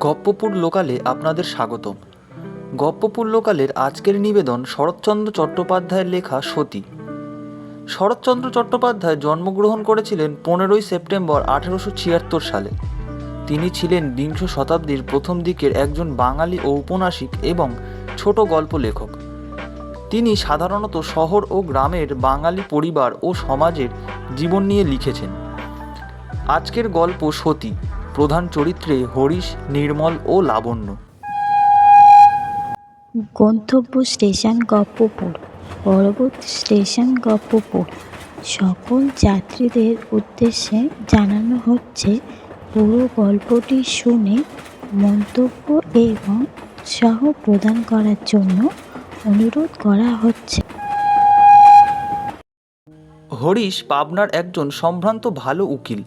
গপ্পপুর লোকালে আপনাদের স্বাগতম। গপ্পপুর লোকালের আজকের নিবেদন শরৎচন্দ্র চট্টোপাধ্যায়ের লেখা সতী। শরৎচন্দ্র চট্টোপাধ্যায় জন্মগ্রহণ করেছিলেন পনেরোই সেপ্টেম্বর আঠেরোশো ছিয়াত্তর সালে। তিনি ছিলেন বিংশ শতাব্দীর প্রথম দিকের একজন বাঙালি ঔপন্যাসিক এবং ছোট গল্প লেখক। তিনি সাধারণত শহর ও গ্রামের বাঙালি পরিবার ও সমাজের জীবন নিয়ে লিখেছেন। আজকের গল্প সতী। প্রধান চরিত্রে হরিশ নির্মল ও লাবণ্য। গন্তব্য স্টেশন গপ্পপুর পরবর্তী স্টেশন গপ্পপুর। সকল যাত্রীদের উদ্দেশ্যে জানানো হচ্ছে পুরো গল্পটি শুনে মন্তব্য এবং উৎসাহ প্রদান করার জন্য অনুরোধ করা হচ্ছে। হরিশ পাবনার একজন সম্ভ্রান্ত ভালো উকিল।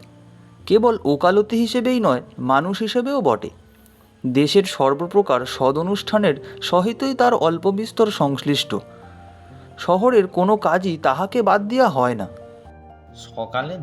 কেবল ওকালতি হিসেবেই নয়, মানুষ হিসেবেও বটে। দেশের সর্বপ্রকার সদনুষ্ঠানের সহিতই তার অল্প বিস্তর সংশ্লিষ্ট। শহরের কোনো কাজই তাহাকে বাদ দিয়া হয় না। সকালে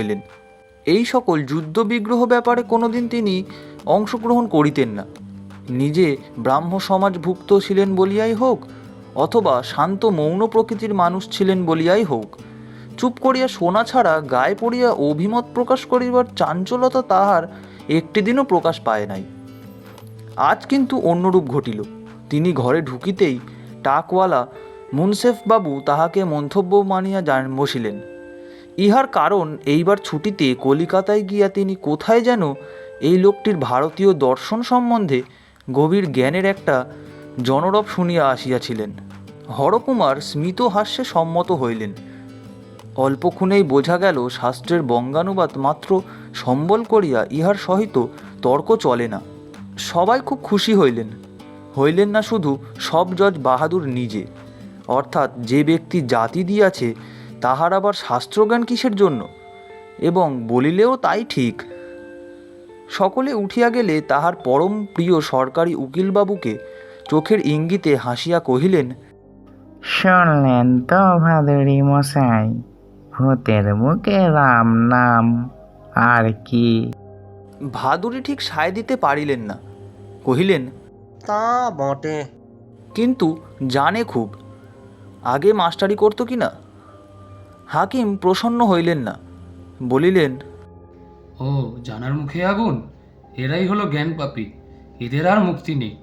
হইলেন। এই সকল যুদ্ধ বিগ্রহ ব্যাপারে কোনোদিন তিনি অংশগ্রহণ করিতেন না। নিজে ব্রাহ্ম সমাজভুক্ত ছিলেন বলিয়াই হোক, অথবা শান্ত মৌন প্রকৃতির মানুষ ছিলেন বলিয়াই হোক, চুপ করিয়া সোনা ছাড়া গায়ে পড়িয়া অভিমত প্রকাশ করিবার চাঞ্চলতা তাহার একটি দিনও প্রকাশ পায় নাই। আজ কিন্তু অন্যরূপ ঘটিল। তিনি ঘরে ঢুকিতেই টাকওয়ালা মুনসেফ বাবু তাহাকে মন্তব্য মানিয়া বসিলেন। ইহার কারণ এইবার ছুটিতে কলিকাতায় গিয়া তিনি কোথায় যেন এই লোকটির ভারতীয় দর্শন সম্বন্ধে গভীর জ্ঞানের একটা জনরব শুনিয়া আসিয়াছিলেন। হরকুমার স্মিত হাস্যে সম্মত হইলেন। অল্পক্ষণেই বোঝা গেল, শাস্ত্রের বঙ্গানুবাদ মাত্র সম্বল করিয়া ইহার সহিত তর্ক চলে না। সবাই খুব খুশি হইলেন। হইলেন না শুধু সব জজ বাহাদুর নিজে। অর্থাৎ যে ব্যক্তি জাতি দিয়াছে তাহার আবার শাস্ত্রজ্ঞান কিসের জন্য? এবং বলিলেও তাই ঠিক। সকলে উঠিয়া গেলে তাহার পরম প্রিয় সরকারি উকিলবাবুকে চোখের ইঙ্গিতে হাসিয়া কহিলেন শুনলেন তো ভাদুরী মশাই ভূতের মুখে রাম নাম আর কি? ভাদুরী ঠিক সায় দিতে পারিলেন না। কহিলেন তা বটে। কিন্তু জানে খুব। আগে মাস্টারি করতো কি না হাকিম প্রসন্ন হইলেন না। বলিলেন ও জানার মুখে আগুন? এরাই হলো জ্ঞান পাপী। এদের আর মুক্তি নেই।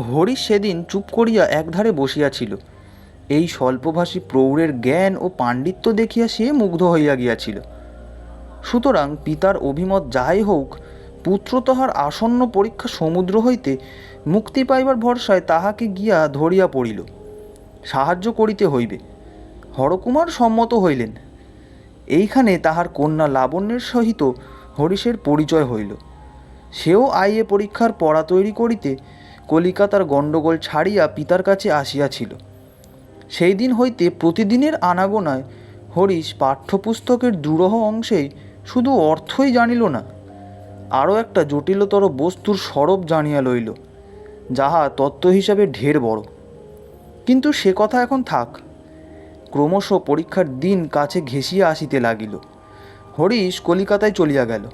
হরিশ সেদিন চুপ করিয়া একধারে বসিয়াছিল। এই স্বল্পভাষী প্রৌঢ়ের জ্ঞান ও পাণ্ডিত্য দেখিয়া সে মুগ্ধ হইয়া গিয়াছিল। সুতরাং পিতার অভিমত যাই হোক পুত্র তাহার আসন্ন পরীক্ষা সমুদ্র হইতে মুক্তি পাইবার ভরসায় তাহাকে গিয়া ধরিয়া পড়িল। সাহায্য করিতে হইবে। হরকুমার সম্মত হইলেন। এইখানে তাহার কন্যা লাবণ্যের সহিত হরিশের পরিচয় হইল। সেও আইএ পরীক্ষার পড়া তৈরি করিতে কলিকাতার গণ্ডগোল ছাড়িয়া পিতার কাছে আসিয়াছিল। সেই দিন হইতে প্রতিদিনের আনাগোনায় হরিশ পাঠ্যপুস্তকের দুরহ অংশেই শুধু অর্থই জানিল না, আরও একটা জটিলতর বস্তুর সরব জানিয়া লইল, যাহা তত্ত্ব হিসাবে ঢের বড়। কিন্তু সে কথা এখন থাক। ক্রমশ পরীক্ষার দিন কাছে ঘেঁষিয়া আসিতে লাগিল। হরিশ কলিকাতায় চলিয়া গেল।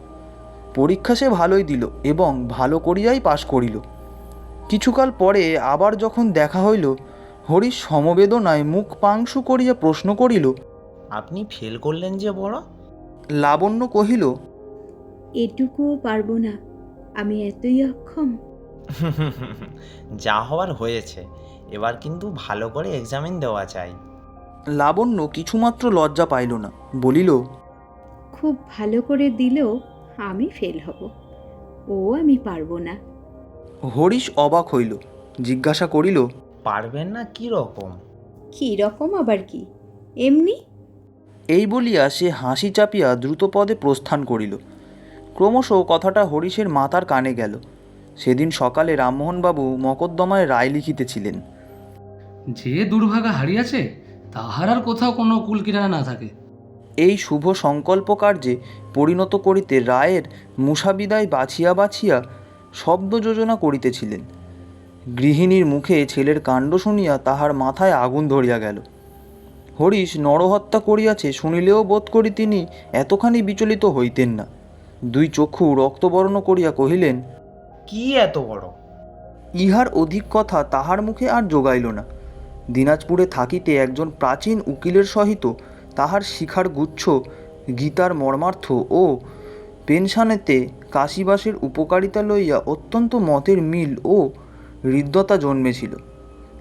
পরীক্ষা সে ভালোই দিল এবং ভালো করিয়াই পাশ করিল। কিছুকাল পরে আবার যখন দেখা হইল হরিশ সমবেদনায় মুখ পাংশু করিয়া প্রশ্ন করিল আপনি ফেল করলেন যে বড়? লাবণ্য কহিল এটুকুও পারব না আমি এতই অক্ষম। যা হওয়ার হয়েছে এবার কিন্তু ভালো করে এক্সামিন দেওয়া চাই লাবণ্য কিছুমাত্র লজ্জা পাইল না বলিল খুব ভালো করে দিলেও আমি ফেল হব। ও আমি পারব না। হরিশ অবাক হইল জিজ্ঞাসা করিল পারবেন না কি রকম? কী রকম আবার কি? এমনি? এই বলিয়া সে হাসি চাপিয়া দ্রুতপদে প্রস্থান করিল। ক্রমশ কথাটা হরিশের মাতার কানে গেল। সেদিন সকালে রামমোহনবাবু মকদ্দমায় রায় লিখিতেছিলেন যে দুর্ভাগা হারিয়াছে তাহার আর কোথাও কোনো কুল কিনারা না থাকে। এই শুভ সংকল্প কার্যে পরিণত করিতে রায়ের মুসাবিদায় বাছিয়া বাছিয়া শব্দ যোজনা করিতেছিলেন। গৃহিণীর মুখে ছেলের কাণ্ড শুনিয়া তাহার মাথায় আগুন ধরিয়া গেল। হরিশ নরহত্যা করিয়াছে শুনিলেও বোধ করি তিনি এতখানি বিচলিত হইতেন না। দুই চক্ষু রক্তবর্ণ করিয়া কহিলেন কি এত বড়? ইহার অধিক কথা তাহার মুখে আর যোগাইল না। দিনাজপুরে থাকিতে একজন প্রাচীন উকিলের সহিত তাহার শিখার গুচ্ছ গীতার মর্মার্থ ও পেনশানেতে কাশিবাসের উপকারিতা লইয়া অত্যন্ত মতের মিল ও হৃদ্যতা জন্মেছিল।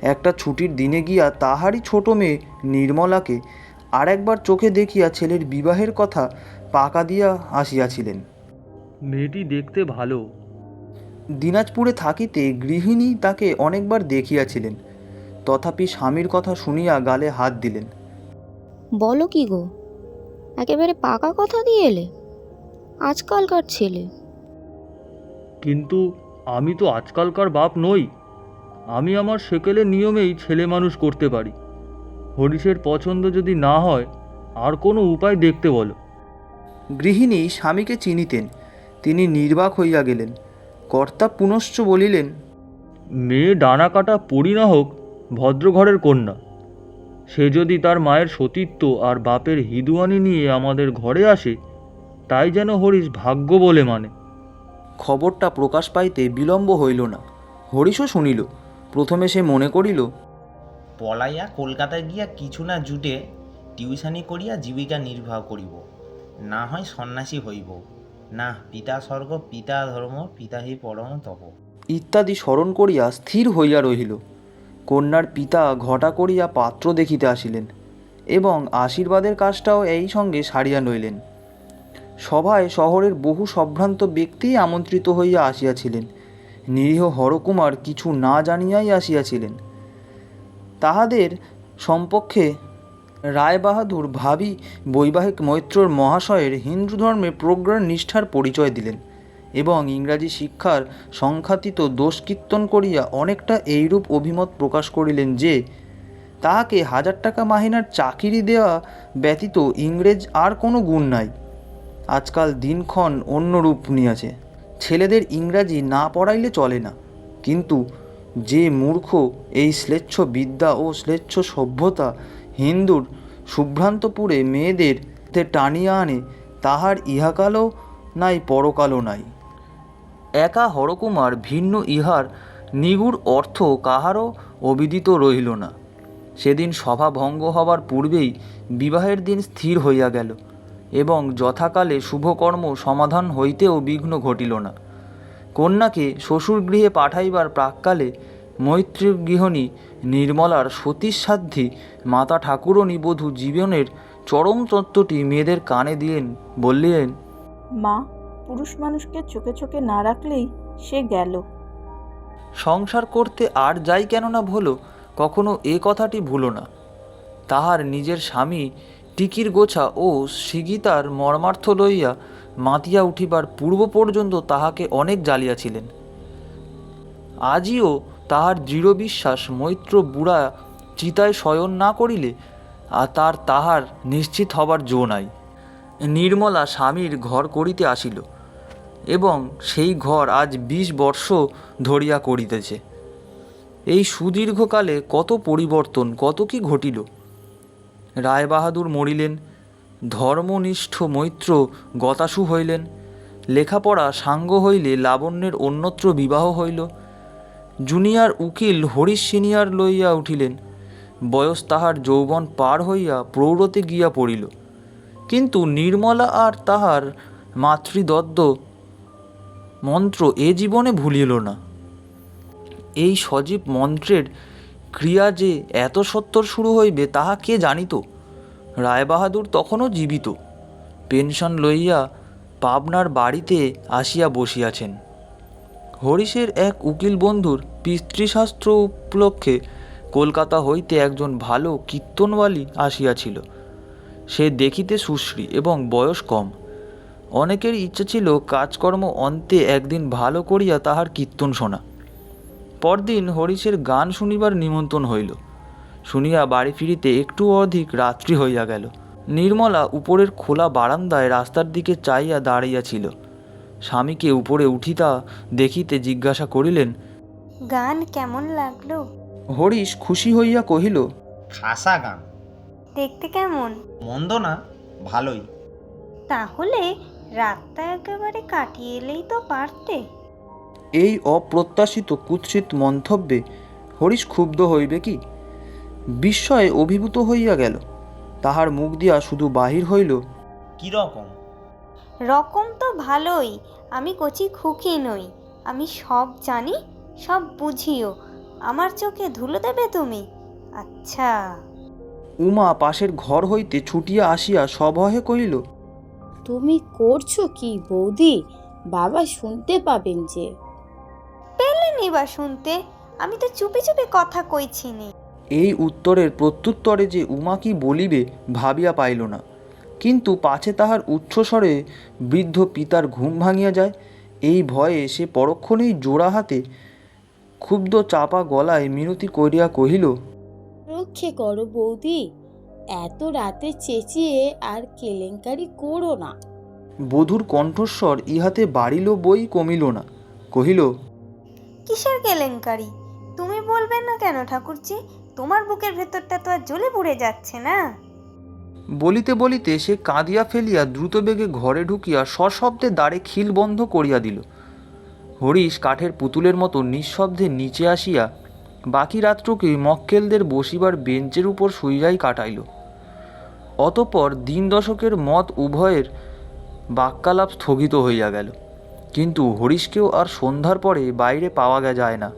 একটা ছুটির দিনে গিয়া তাহারই ছোট মেয়ে নির্মলাকে আর একবার চোখে দেখিয়া ছেলের বিবাহের কথা পাকা দিয়া আসিয়াছিলেন। মেয়েটি দেখতে ভালো। দিনাজপুরে থাকিতে গৃহিণী তাকে অনেকবার দেখিয়াছিলেন। তথাপি স্বামীর কথা শুনিয়া গালে হাত দিলেন। বলো কি গো? একেবারে পাকা কথা দিয়ে এলে? আজকালকার ছেলে। কিন্তু আমি তো আজকালকার বাপ নই। আমি আমার সেকেলের নিয়মেই ছেলে মানুষ করতে পারি। হরিশের পছন্দ যদি না হয় আর কোনো উপায় দেখতে বলো। গৃহিণী স্বামীকে চিনিতেন। তিনি নির্বাক হইয়া গেলেন। কর্তা পুনশ্চ বলিলেন মেয়ে ডানা কাটা পড়ি না হোক ভদ্রঘরের কন্যা। সে যদি তার মায়ের সতীত্ব আর বাপের হিদুয়ানি নিয়ে আমাদের ঘরে আসে তাই যেন হরিশ ভাগ্য বলে মানে। খবরটা প্রকাশ পাইতে বিলম্ব হইল না। হরিশও শুনিল প্রথমে সে মনে করিল পলাইয়া কলকাতায় গিয়া কিছু না জুটে টিউশনি করিয়া জীবিকা নির্বাহ করিব। না হয় সন্ন্যাসী হইব। না পিতা স্বর্গ পিতা ধর্ম পিতা হি পরম তপ। ইত্যাদি স্মরণ করিয়া স্থির হইয়া রহিল। কন্যার পিতা ঘটা করিয়া পাত্র দেখিতে আসিলেন এবং আশীর্বাদের কাজটাও এই সঙ্গে সারিয়া লইলেন। সভায় শহরের বহু সম্ভ্রান্ত ব্যক্তি আমন্ত্রিত হইয়া আসিয়াছিলেন। নিরীহ হরকুমার কিছু না জানিয়াই আসিয়াছিলেন। তাহাদের সম্পক্ষে রায়বাহাদুর ভাবি বৈবাহিক মৈত্রর মহাশয়ের হিন্দু ধর্মে প্রজ্ঞার নিষ্ঠার পরিচয় দিলেন। এবং ইংরাজি শিক্ষার সংখ্যাতীত দোষ কীর্তন করিয়া অনেকটা এইরূপ অভিমত প্রকাশ করিলেন যে, তাহাকে হাজার টাকা মাহিনার চাকিরি দেওয়া ব্যতীত ইংরেজ আর কোনো গুণ নাই। আজকাল দিনক্ষণ অন্য রূপ নিয়েছে ছেলেদের ইংরাজি না পড়াইলে চলে না। কিন্তু যে মূর্খ এই শ্লেচ্ছ বিদ্যা ও শ্লেচ্ছ সভ্যতা হিন্দুর শুভ্রান্তপুরে মেয়েদের টানিয়া আনে, তাহার ইহাকালও নাই, পরকালও নাই। একা হরকুমার ভিন্ন ইহার নিগুড় অর্থ কাহারও অবিদিত রহিল না। সেদিন সভা ভঙ্গ হবার পূর্বেই বিবাহের দিন স্থির হইয়া গেল এবং যথাকালে শুভকর্ম সমাধান হইতেও বিঘ্ন ঘটিল না। কন্যাকে শ্বশুরগৃহে পাঠাইবার প্রাক্কালে মৈত্রী গৃহিণী নির্মলার সতীসাধ্যী মাতা ঠাকুরণী বধূ জীবনের চরম তত্ত্বটি মেয়েদের কানে দিলেন, বললেন, মা পুরুষ মানুষকে চোখে চোখে না রাখলেই সে গেল। সংসার করতে আর যাই কেন না ভুলো, কখনো এ কথাটি ভুলো না। তাহার নিজের স্বামী টিকির গোছা ও সিগিতার মর্মার্থ লইয়া মাতিয়া উঠিবার পূর্ব পর্যন্ত তাহাকে অনেক জ্বালিয়াছিলেন। আজিও তাহার দৃঢ় বিশ্বাস মৈত্র বুড়া চিতায় শয়ন না করিলে আর তার তাহার নিশ্চিত হবার জো নাই। নির্মলা স্বামীর ঘর করিতে আসিল। এবং সেই ঘর আজ বিশ বর্ষ ধরিয়া করিতেছে। এই সুদীর্ঘকালে কত পরিবর্তন, কত কি ঘটিল? রায়বাহাদুর মরিলেন, ধর্মনিষ্ঠ মৈত্র গতাসু হইলেন, লেখাপড়া সাঙ্গ হইলে লাবণ্যের অন্যত্র বিবাহ হইল, জুনিয়র উকিল হরিশ সিনিয়র লইয়া উঠিলেন, বয়স তাহার যৌবন পার হইয়া প্রৌঢ়তে গিয়া পড়িল। কিন্তু নির্মলা আর তাহার মাতৃদত্ত মন্ত্র এ জীবনে ভুলিল না। এই সজীব মন্ত্রের ক্রিয়া যে এত সত্তর শুরু হইবে, তাহা কে জানিত? রায়বাহাদুর তখনও জীবিত। পেনশন লইয়া পাবনার বাড়িতে আসিয়া বসিয়াছেন। হরিশের এক উকিল বন্ধুর পিতৃশাস্ত্র উপলক্ষে কলকাতা হইতে একজন ভালো কীর্তনওয়ালি আসিয়াছিল। সে দেখিতে সুশ্রী এবং বয়স কম। অনেকের ইচ্ছা ছিল কাজকর্ম অন্তে একদিন ভালো করিয়া তাহার কীর্তন শোনা। পরদিন হরিশের গান শুনিবার নিমন্ত্রণ হইল। শুনিয়া বাড়ি ফিরিতে একটু অধিক রাত্রি হইয়া গেল। নির্মলা উপরের খোলা বারান্দায় রাস্তার দিকে চাইয়া দাঁড়াইয়াছিল স্বামীকে উপরে উঠিতা দেখিতে জিজ্ঞাসা করিলেন গান কেমন লাগল? হরিশ খুশি হইয়া কহিল খাসা গান। দেখতে কেমন? মন্দ না ভালোই। তাহলে রাতটা একেবারে কাটিয়ে এলেই তো পারতে। এই অপ্রত্যাশিত কুৎসিত মন্তব্যে হরিশ ক্ষুব্ধ হইবে কি? বিস্ময়ে অভিভূত হইয়া গেল। তাহার মুখ দিয়া শুধু বাহির হইল কীরকম রকম? তো ভালোই আমি কচি খুকি নই। আমি সব জানি সব বুঝিও। আমার চোখে ধুলো দেবে তুমি? আচ্ছা। উমা পাশের ঘর হইতে ছুটিয়া আসিয়া সভয়ে কহিল তুমি করছ কি বৌদি? বাবা শুনতে পাবেন যে। পেলেনি বা শুনতে আমি তো চুপি চুপি কথা কইছিনি এই উত্তরের প্রত্যুত্তরে যে উমা কি বলিবে ভাবিয়া পাইল না। কিন্তু পাছে তাহার উচ্চস্বরে বৃদ্ধ পিতার ঘুম ভাঙিয়া যায়। এই ভয়ে সে পরক্ষণেই জোড়া হাতে ক্ষুব্ধ চাপা গলায় মিনতি করিয়া কহিল রক্ষে করো বৌদি এত রাতে চেঁচিয়ে আর কেলেঙ্কারি করো না। বধূর কণ্ঠস্বর ইহাতে বাড়িল বই কমিল না। কহিল কিসের কেলেঙ্কারি? তুমি বলবে না কেন ঠাকুরজি? তোমার বুকের ভেতরটা তো আর জ্বলে পুড়ে যাচ্ছে না। বলিতে বলিতে সে কাঁদিয়া ফেলিয়া দ্রুতবেগে ঘরে ঢুকিয়া সশব্দে দ্বারে খিল বন্ধ করিয়া দিল। হরিশ কাঠের পুতুলের মতো নিঃশব্দে নিচে আসিয়া বাকি রাত্রকে মক্কেলদের বসিবার বেঞ্চের উপর শুইয়াই কাটাইল। অতপর দিন দশকের মত উভয়ের বাক্যালাপ স্থগিত হইয়া গেল। কিন্তু হরিশকেও আর সন্ধ্যার পরে বাইরে পাওয়া গে যায় না।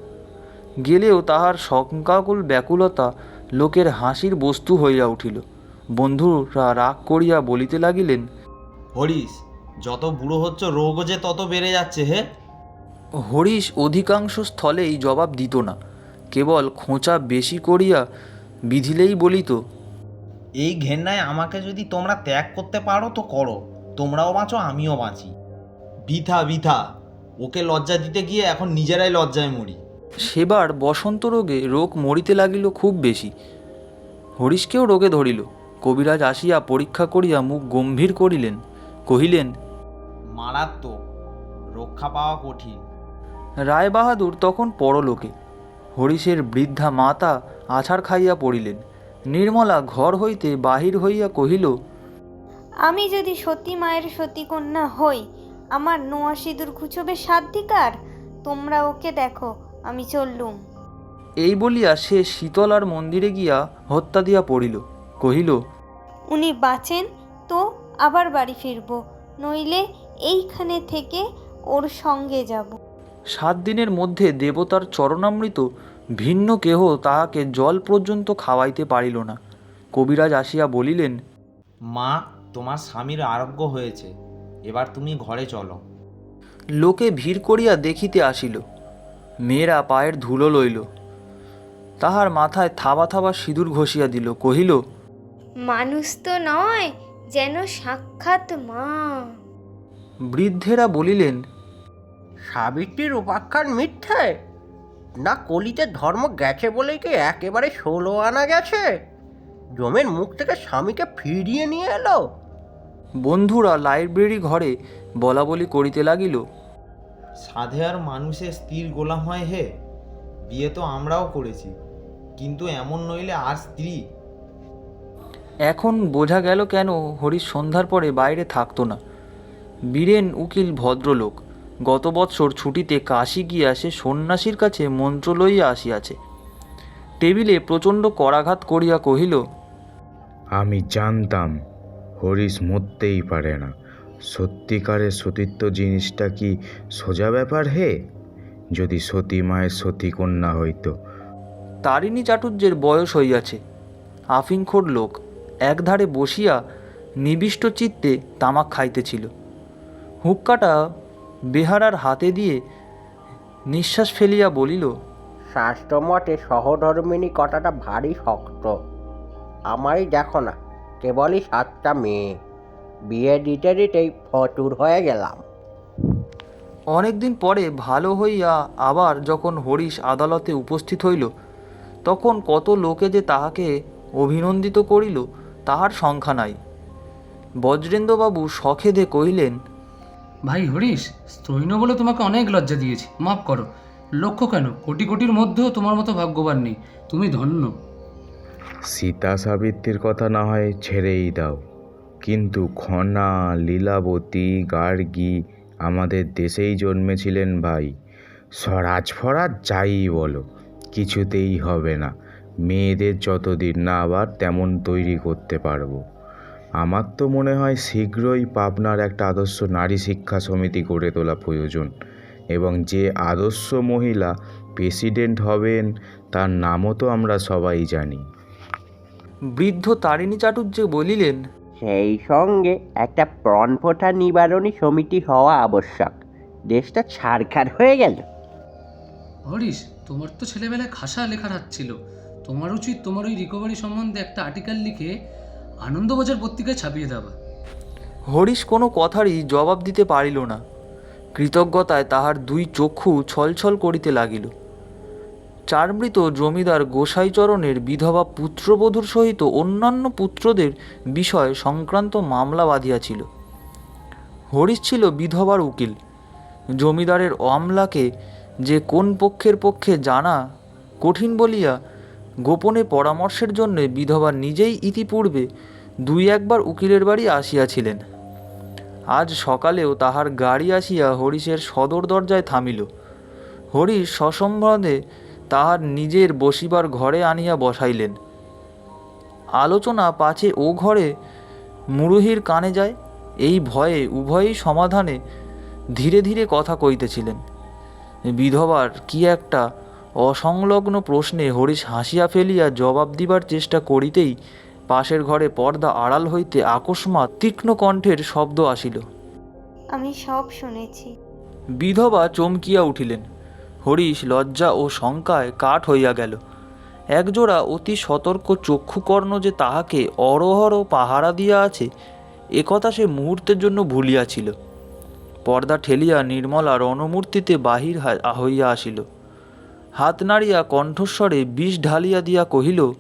গেলেও তাহার শঙ্কাকুল ব্যাকুলতা লোকের হাসির বস্তু হইয়া উঠিল। বন্ধুরা রাগ করিয়া বলিতে লাগিলেন হরিশ যত বুড়ো হচ্ছ রোগও যে তত বেড়ে যাচ্ছে হে? হরিশ অধিকাংশ স্থলেই জবাব দিত না। কেবল খোঁচা বেশি করিয়া বিধিলেই বলিত এই ঘেন্নায় আমাকে যদি তোমরা ত্যাগ করতে পারো তো করো। তোমরাও বাঁচো আমিও বাঁচি। বৃথা বৃথা। ওকে লজ্জা দিতে গিয়ে এখন নিজেরাই লজ্জায় মরি। সেবার বসন্ত রোগে রোগ মরিতে লাগিল খুব বেশি। হরিশকেও রোগে ধরিল। কবিরাজ আসিয়া পরীক্ষা করিয়া মুখ গম্ভীর করিলেন। কহিলেন মারাত্মক। রক্ষা পাওয়া কঠিন। রায়বাহাদুর তখন পরলোকে। হরিশের বৃদ্ধা মাতা আছাড় খাইয়া পড়িলেন। নির্মলা ঘর হইতে বাহির হইয়া কহিল আমি যদি সতী মায়ের সতী কন্যা হই আমার নোয়া সিঁদুর ঘুচবে সাধ্ধিকার তোমরা ওকে দেখো আমি চললুম। এই বলিয়া সে শীতলার মন্দিরে গিয়া হত্যা দিয়া পড়িল। কহিল উনি বাঁচেন তো আবার বাড়ি ফিরবো নইলে এইখানে থেকে ওর সঙ্গে যাব। সাত দিনের মধ্যে দেবতার চরণামৃত ভিন্ন কেহ তাহাকে জল পর্যন্ত খাওয়াইতে পারিল না। কবিরাজ আসিয়া বলিলেন মা তোমার স্বামীর আরোগ্য হয়েছে এবার তুমি ঘরে চলো। লোকে ভিড় করিয়া দেখিতে আসিল। মেয়েরা পায়ের ধুলো লইল। তাহার মাথায় থাবা থাবা সিঁদুর ঘষিয়া দিল কহিল মানুষ তো নয় যেন সাক্ষাৎ মা। বৃদ্ধেরা বলিলেন সাবিত্রীর উপাখ্যান মিথ্যে? না কলিতে ধর্ম গেছে বলেই কি একেবারে ষোলো আনা গেছে? জমের মুখ থেকে স্বামীকে ফিরিয়ে নিয়ে এলো? বন্ধুরা লাইব্রেরি ঘরে বলা বলি করিতে লাগিল। সাধে আর মানুষের স্ত্রীর গোলাম হয় হে বিয়ে তো আমরাও করেছি কিন্তু এমন নইলে আর স্ত্রী? এখন বোঝা গেল কেন হরিশ সন্ধ্যার পরে বাইরে থাকতো না। বীরেন উকিল ভদ্রলোক। গত বৎসর ছুটিতে কাশি গিয়া সে সন্ন্যাসীর কাছে মন্ত্র লইয়া আসিয়াছে। টেবিলে প্রচণ্ড করাঘাত করিয়া কহিল আমি জানতাম হরিশ মরতেই পারে না। সত্যিকারের সতীত্ব জিনিসটা কি সোজা ব্যাপার হে? যদি সতী মায়ের সতী কন্যা হইতো। তারিণী চাটুর্যের বয়স হইয়াছে। আফিংখোর লোক একধারে বসিয়া নিবিষ্ট চিত্তে তামাক খাইতেছিল। হুক্কাটা বেহারার হাতে দিয়ে নিঃশ্বাস ফেলিয়া বলিল শাস্ত্রমতে সহধর্মিনী কথাটা ভারী শক্ত। আমারই দেখো না কেবলই সাতটা মেয়ে। বিয়ে দিতে দিতেই ফতুর হয়ে গেলাম। অনেকদিন পরে ভালো হইয়া আবার যখন হরিশ আদালতে উপস্থিত হইল তখন কত লোকে যে তাহাকে অভিনন্দিত করিল তাহার সংখ্যা নাই। বজ্রেন্দ্রবাবু সখেদে কহিলেন ভাই হরিশ, স্তৈন বলে তোমাকে অনেক লজ্জা দিয়েছি। মাফ করো। লক্ষ্য কেন? কোটি কোটির মধ্যেও তোমার মতো ভাগ্যবান নেই। তুমি ধন্য। সীতা সাবিত্রীর কথা না হয় ছেড়েই দাও। কিন্তু খনা, লীলাবতী, গার্গী আমাদের দেশেই জন্মেছিলেন ভাই। স্বরাজ ফরাজ যাই বলো, কিছুতেই হবে না। মেয়েদের যতদিন না আবার তেমন তৈরি করতে পারব। আমার তো মনে হয় শীঘ্রই পাবনার একটা আদর্শ নারী শিক্ষা সমিতি গড়ে তোলা প্রয়োজন এবং যে আদর্শ মহিলা প্রেসিডেন্ট হবেন তার নামও তো আমরা সবাই জানি। বৃদ্ধ তারিণী চাটুর্য বলিলেন সেই সঙ্গে একটা প্রণপোথা নিবারণী সমিতি হওয়া আবশ্যক। দেশটা ছাড়খাড় হয়ে গেল। হরিশ তোমার তো ছেলেবেলায় খাসা লেখার হাত ছিল। তোমার উচিত তোমার ওই রিকভারি সম্বন্ধে একটা আর্টিকেল লিখে আনন্দবাজার পত্রিকায় ছাপিয়ে দেওয়া। হরিশ কোনো কথারই জবাব দিতে পারিল না। কৃতজ্ঞতায় তাহার দুই চক্ষু ছলছল করিতে লাগিল। চারমৃত জমিদার গোসাইচরণের বিধবা পুত্রবধূর সহিত অন্যান্য পুত্রদের বিষয় সংক্রান্ত মামলা বাঁধিয়াছিল। হরিশ ছিল বিধবার উকিল। জমিদারের অমলাকে যে কোন পক্ষের পক্ষে জানা কঠিন বলিয়া গোপনে পরামর্শের জন্য বিধবা নিজেই ইতিপূর্বে দুই একবার উকিলের বাড়ি আসিয়াছিলেন। আজ সকালেও তাহার গাড়ি আসিয়া হরিশের সদর দরজায় থামিল। হরিশ সসম্বন্ধে তাহার নিজের বসিবার ঘরে আনিয়া বসাইলেন। আলোচনা পাছে ও ঘরে মুরুহির কানে যায়, এই ভয়ে উভয়ই সমাধানে ধীরে ধীরে কথা কইতেছিলেন। বিধবার কি একটা অসংলগ্ন প্রশ্নে হরিশ হাসিয়া ফেলিয়া জবাব দিবার চেষ্টা করিতেই পাশের ঘরে পর্দা আড়াল হইতে আকস্মাৎ তীক্ষ্ণ কণ্ঠের শব্দ আসিল। আমি সব শুনেছি। বিধবা চমকিয়া উঠিলেন। হরিশ লজ্জা ও শঙ্কায় কাঠ হইয়া গেল। একজোড়া অতি সতর্ক চক্ষুকর্ণ যে তাহাকে অরহর পাহারা দিয়া আছে একথা সে মুহূর্তের জন্য ভুলিয়াছিল। পর্দা ঠেলিয়া নির্মলা রণমূর্তিতে বাহির হইয়া আসিল। হাত নাড়িয়া কণ্ঠস্বরে বিষ ঢালিয়া দিয়া কহিল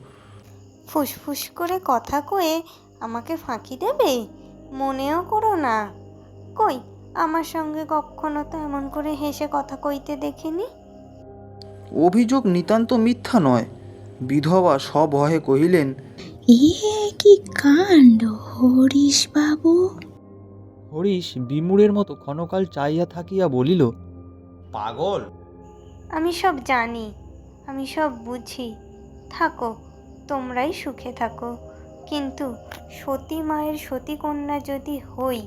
ফুসফুস করে কথা কয়ে আমাকে ফাঁকি দেবে? মনেও করো না। কই আমার সঙ্গে কখনো তো এমন করে হেসে কথা কইতে দেখিনি। অভিযোগ নিতান্ত মিথ্যা নয়। বিধবা সভয়ে কহিলেন এ কি কাণ্ড হরিশ বাবু? হরিশ বিমূঢ়ের মতো ক্ষণকাল চাইয়া থাকিয়া বলিল পাগল? আমি সব জানি আমি সব বুঝি। থাকো তোমরাই সুখে থাকো। কিন্তু সতী মায়ের সতী কন্যা যদি হই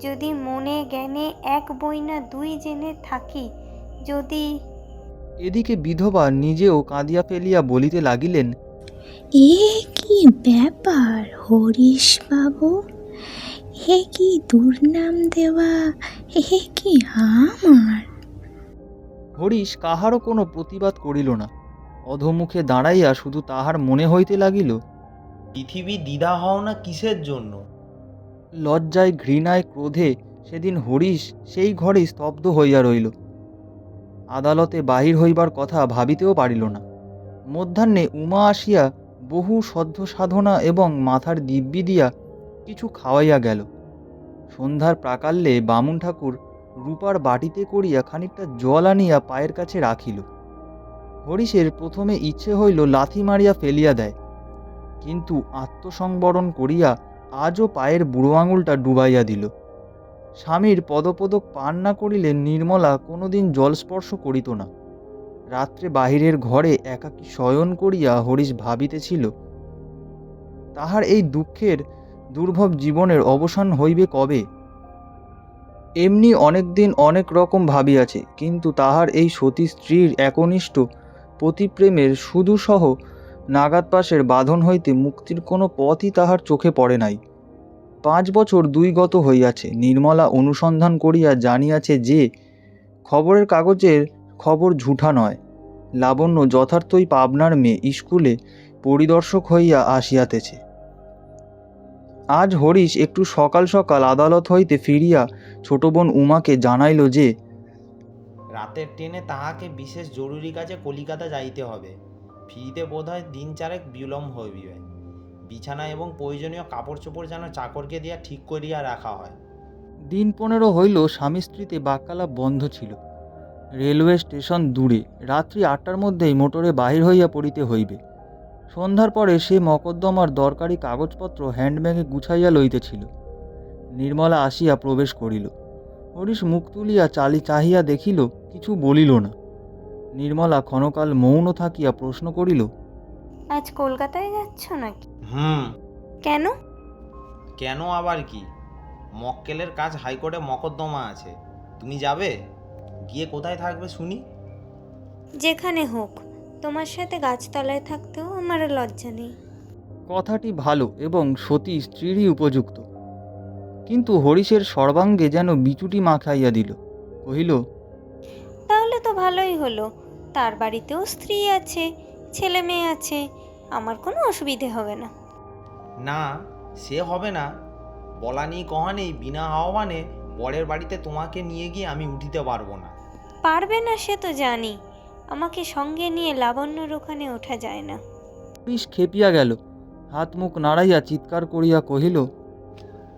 যদি মনে জ্ঞানে এক বই না দুই জেনে থাকি যদি এদিকে বিধবা নিজেও কাঁদিয়া ফেলিয়া বলিতে লাগিলেন এ কি ব্যাপার হরিশ বাবু? হে কি দুর্নাম দেওয়া? হে কি আমার? হরিশ কাহারও কোনো প্রতিবাদ করিল না। অধমুখে দাঁড়াইয়া শুধু তাহার মনে হইতে লাগিল পৃথিবী দ্বিধা হও না কিসের জন্য? লজ্জায় ঘৃণায় ক্রোধে সেদিন হরিশ সেই ঘরে স্তব্ধ হইয়া রইল। আদালতে বাহির হইবার কথা ভাবিতেও পারিল না। মধ্যাহ্নে উমা আসিয়া বহু সদ্য সাধনা এবং মাথার দিব্যি দিয়া কিছু খাওয়াইয়া গেল। সন্ধ্যার প্রাকাল্যে বামুন ঠাকুর রূপার বাটিতে করিয়া খানিকটা জল আনিয়া পায়ের কাছে রাখিল। হরিশের প্রথমে ইচ্ছে হইল লাথি মারিয়া ফেলিয়া দেয়, কিন্তু আত্মসংবরণ করিয়া আজও পায়ের বুড়ো আঙুলটা ডুবাইয়া দিল। স্বামীর পদপদক পান না করিলে নির্মলা কোনোদিন জলস্পর্শ করিত না। রাত্রে বাহিরের ঘরে একাকী শয়ন করিয়া হরিশ ভাবিতেছিল, তাহার এই দুঃখের দুর্ভব জীবনের অবসান হইবে কবে? এমনি অনেক দিন অনেক রকম ভাবিয়াছে, কিন্তু তাহার এই সতী স্ত্রীর একনিষ্ঠ পতিপ্রেমের সুদূসহ নাগাদ পাশের বাঁধন হইতে মুক্তির কোনো পথই তাহার চোখে পড়ে নাই। পাঁচ বছর দুই গত হইয়াছে, নির্মলা অনুসন্ধান করিয়া জানিয়াছে যে, খবরের কাগজের খবর ঝুঠা নয়, লাবণ্য যথার্থই পাবনার মেয়ে স্কুলে পরিদর্শক হইয়া আসিয়াতেছে। আজ হরিশ একটু সকাল সকাল আদালত হইতে ফিরিয়া ছোট বোন উমাকে জানাইল যে রাতের ট্রেনে তাহাকে বিশেষ জরুরি কাজে কলিকাতা যাইতে হবে। ফিরিতে বোধ হয় দিন চারেক বিলম্ব হইবে। বিছানা এবং প্রয়োজনীয় কাপড় চোপড় যেন চাকরকে দিয়া ঠিক করিয়া রাখা হয়। দিন পনেরো হইল স্বামী স্ত্রীতে বাক্যালাপ বন্ধ ছিল। রেলওয়ে স্টেশন দূরে রাত্রি আটটার মধ্যেই মোটরে বাহির হইয়া পড়িতে হইবে। সন্ধ্যার পরে সে মকদ্দমার দরকারি কাগজপত্র হ্যান্ডব্যাগে গুছাইয়া লইতেছিল। নির্মলা আসিয়া প্রবেশ করিল। হরিশ মুখ তুলিয়া চালি চাহিয়া দেখিল কিছু বলিল না। নির্মলা ক্ষণকাল মৌন থাকিয়া প্রশ্ন করিল আজ কলকাতায় যাচ্ছ নাকি? হুম। কেন? কেন আবার কি? মক্কেলের কাজ হাইকোর্টে মকদ্দমা আছে। তুমি যাবে? গিয়ে কোথায় থাকবে শুনি। যেখানে হোক তোমার সাথে গাছতলায় থাকতেও আমার লজ্জা নেই। কথাটি ভালো এবং সতী স্ত্রীরই উপযুক্ত। কিন্তু হরিশের সর্বাঙ্গে যেন বিচুটি মাখাইয়া দিল। কহিল তাহলে তো ভালোই হলো। তার বাড়িতেও স্ত্রী আছে ছেলে মেয়ে আছে আমার কোনো অসুবিধে হবে না। না সে হবে না। বলা নেই কহা নেই বিনা আহ্বানে বরের বাড়িতে তোমাকে নিয়ে গিয়ে আমি উঠিতে পারব না। পারবে না সে তো জানি। আমাকে সঙ্গে নিয়ে লাবণ্যর ওখানে ওঠা যায় না। হরিশ খেপিয়া গেল। হাত মুখ নাড়াইয়া চিৎকার করিয়া কহিল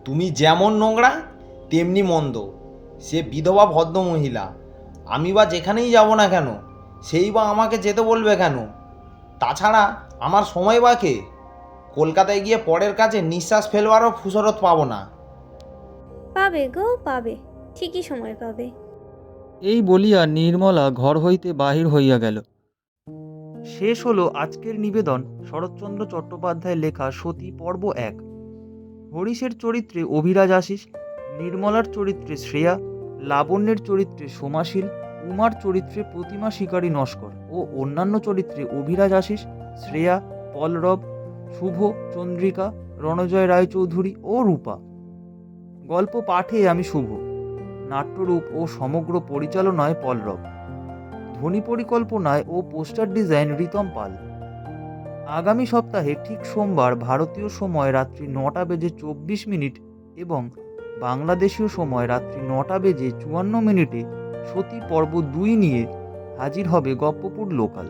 তুমি যেমন নোংরা তেমনি মন্দ। সে বিধবা ভদ্র মহিলা আমি বা যেখানেই যাব না কেন সেই বা আমাকে যেতে বলবে কেন? তাছাড়া আমার সময় বা কে? কলকাতায় গিয়ে পরের কাছে নিঃশ্বাস ফেলবারও ফুসরত পাবো না। পাবে গো পাবে। ঠিকই সময় পাবে। এই বলিয়া নির্মলা ঘর হইতে বাহির হইয়া গেল। শেষ হলো আজকের নিবেদন। শরৎচন্দ্র চট্টোপাধ্যায়ের লেখা সতী পর্ব এক। হরিশের চরিত্রে অভিরাজ আশিস, নির্মলার চরিত্রে শ্রেয়া, লাবণ্যের চরিত্রে সোমাশীল উমার চরিত্রে প্রতিমা শিকারী নস্কর ও অন্যান্য চরিত্রে অভিরাজ আশিস, শ্রেয়া, পলরব, শুভ, চন্দ্রিকা, রণজয় রায়চৌধুরী ও রূপা। গল্প পাঠে আমি শুভ, নাট্যরূপ ও সমগ্র পরিচালনায় পলরব। ধ্বনি পরিকল্পনায় ও পোস্টার ডিজাইন রিতম পাল। আগামী সপ্তাহে ঠিক সোমবার ভারতীয় সময় রাত্রি নটা বেজে চব্বিশ মিনিট এবং বাংলাদেশীয় সময় রাত্রি নটা বেজে চুয়ান্ন মিনিটে সতী পর্ব দুই নিয়ে হাজির হবে গপ্পপুর লোকাল।